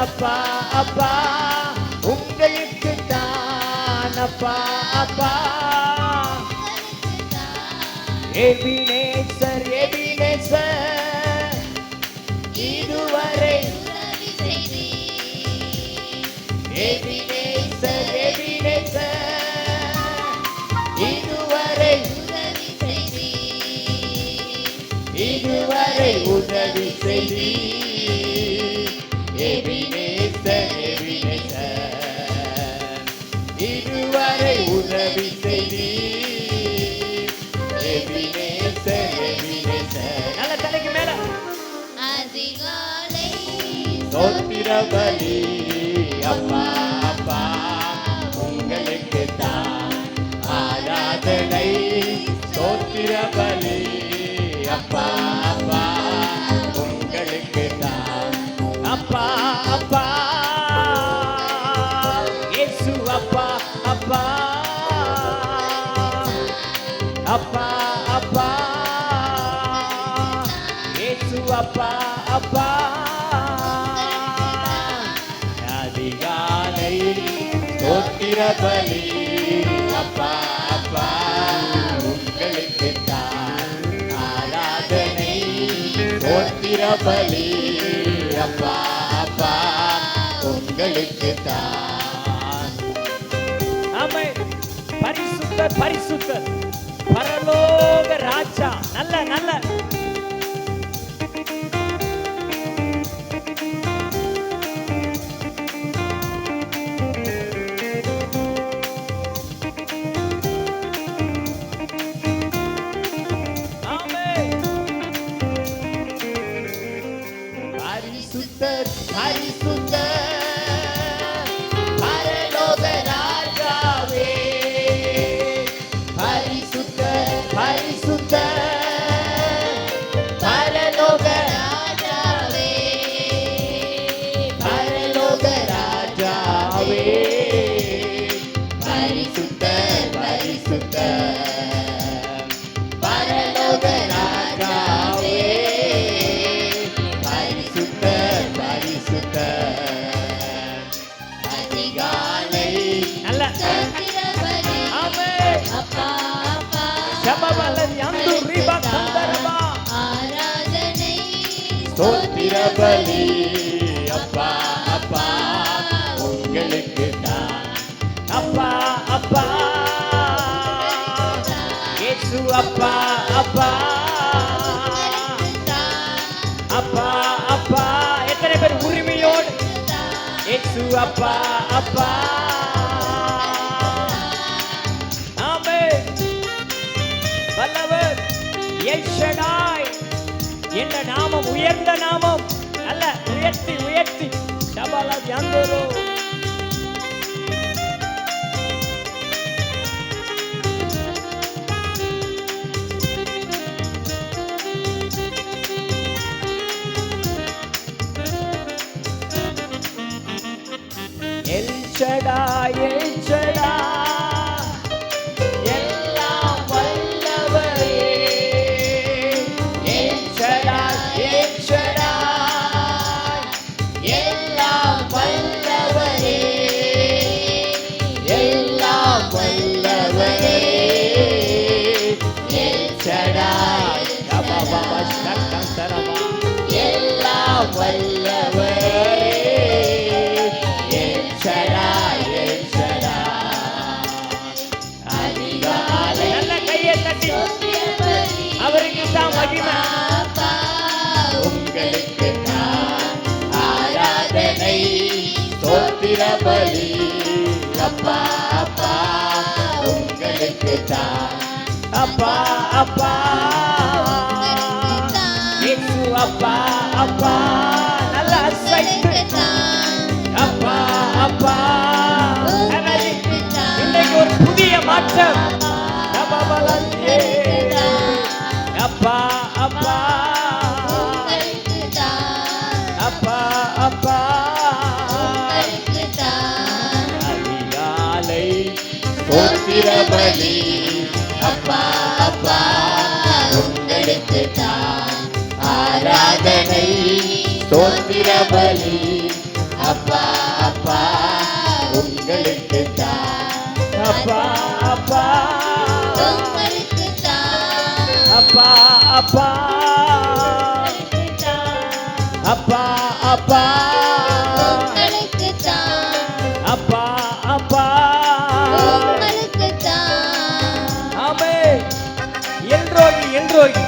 அப்பா அப்பா உங்களுக்கு தான் அப்பா. அப்பா எபினேசர் எபினேசர் இதுவரை எபினேசர் எபினேசர் இதுவரை இதுவரை உதவி செய்தி எபினேசர் இதுவரை உதவி செய்தி நல்ல தலைக்கு மேல. அதிகாலை பலி அப்பா. அப்பா. அப்பா அப்பா. இயேசு அப்பா அப்பா. அதிகாலை சோத்திர பலி. அப்பா அப்பா. உங்களுக்கு தான் ஆராதனை. சோத்திர பலி. அப்பா அப்பா. உங்களுக்கு தான் பரிசுத்தர் பரலோக ராஜா. நல்ல நல்ல. ஸ்தோத்திர பலி அப்பா அப்பா உங்களுக்கு தான். அப்பா அப்பா. ஏசு அப்பா அப்பா. அப்பா அப்பா. எத்தனை பேர் உரிமையோடு? ஏசு அப்பா அப்பா. நாமம் உயர்ந்த நாமம். நல்ல உயர்த்தி உயர்த்தி. டபாலா தியாந்தோரோ எல்ஷடாய் எல்ஷடாய் அப்பா அப்பா உங்களுக்கு தான் அப்பா அப்பா. இயேசு அப்பா அப்பா. நல்ல அசைத்து. அப்பா அப்பா. இன்னைக்கு ஒரு புதிய ஸ்தோத்திர பலி அப்பா அப்பா உங்களுக்கு தான் ஆராதனை. ஸ்தோத்திர பலி அப்பா அப்பா உங்களுக்கு தான் அப்பா அப்பா. உங்களுக்கு தான் அப்பா. அப்பா அப்பா அப்பா. எல்ரோகி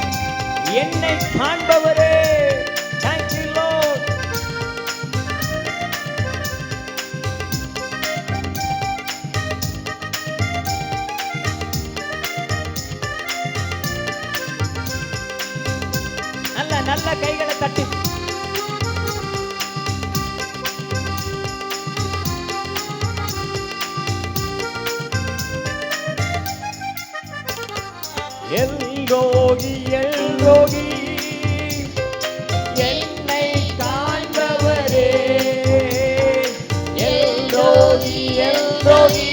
என்னை காண்பவரே நல்ல நல்ல கைகளை தட்டி. எல்ரோகி எல்ரோகி என்னை காண்பவரே. எல்ரோகி எல்ரோகி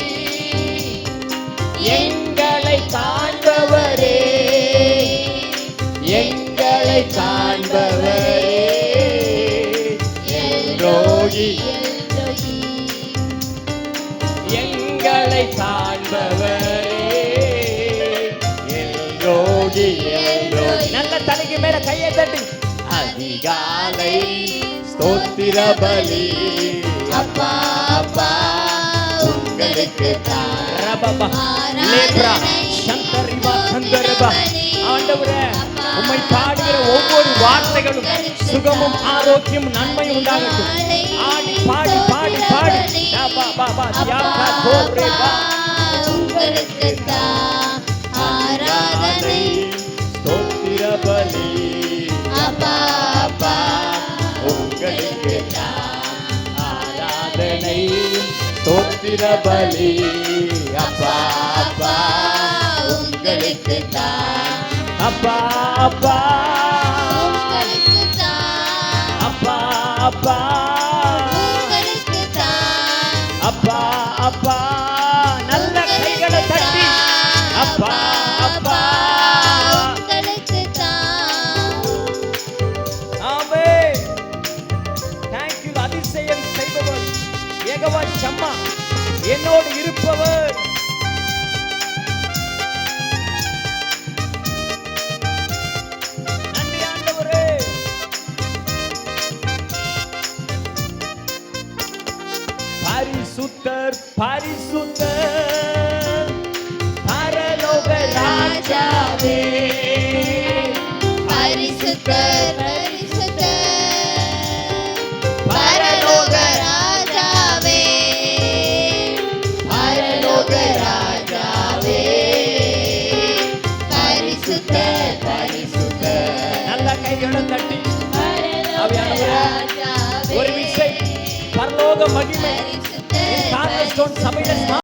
எங்களை காண்பவரே. எங்களை காண்பவரே. கையை தட்டி அதிகாலை ஸ்தோத்திர பலி அப்பா அப்பா உங்களுக்கு. ஆண்டவரே உம்மை பாடுகிற ஒவ்வொரு வார்த்தைகளும் சுகமும் ஆரோக்கியம் நன்மையும் உண்டாகட்டும். ஆடி பாடி பாடி பாடி. உங்களுக்கு தான் ஆராதனை ஸ்தோத்திர பலி. அப்பா அப்பா உங்களுக்கு தான் அப்பா அப்பா. உங்களுக்கு தான் அப்பா அப்பா. உங்களுக்கு தான் அப்பா அப்பா. ஏகவா சம்மா என்னோடு இருப்பவர். பரிசுத்தர் பரிசுத்தர் பரலோக ராஜாவே. பரிசுத்தர் மகிமை பரிசுத்தர் கார்னஸ்டோன் சபையில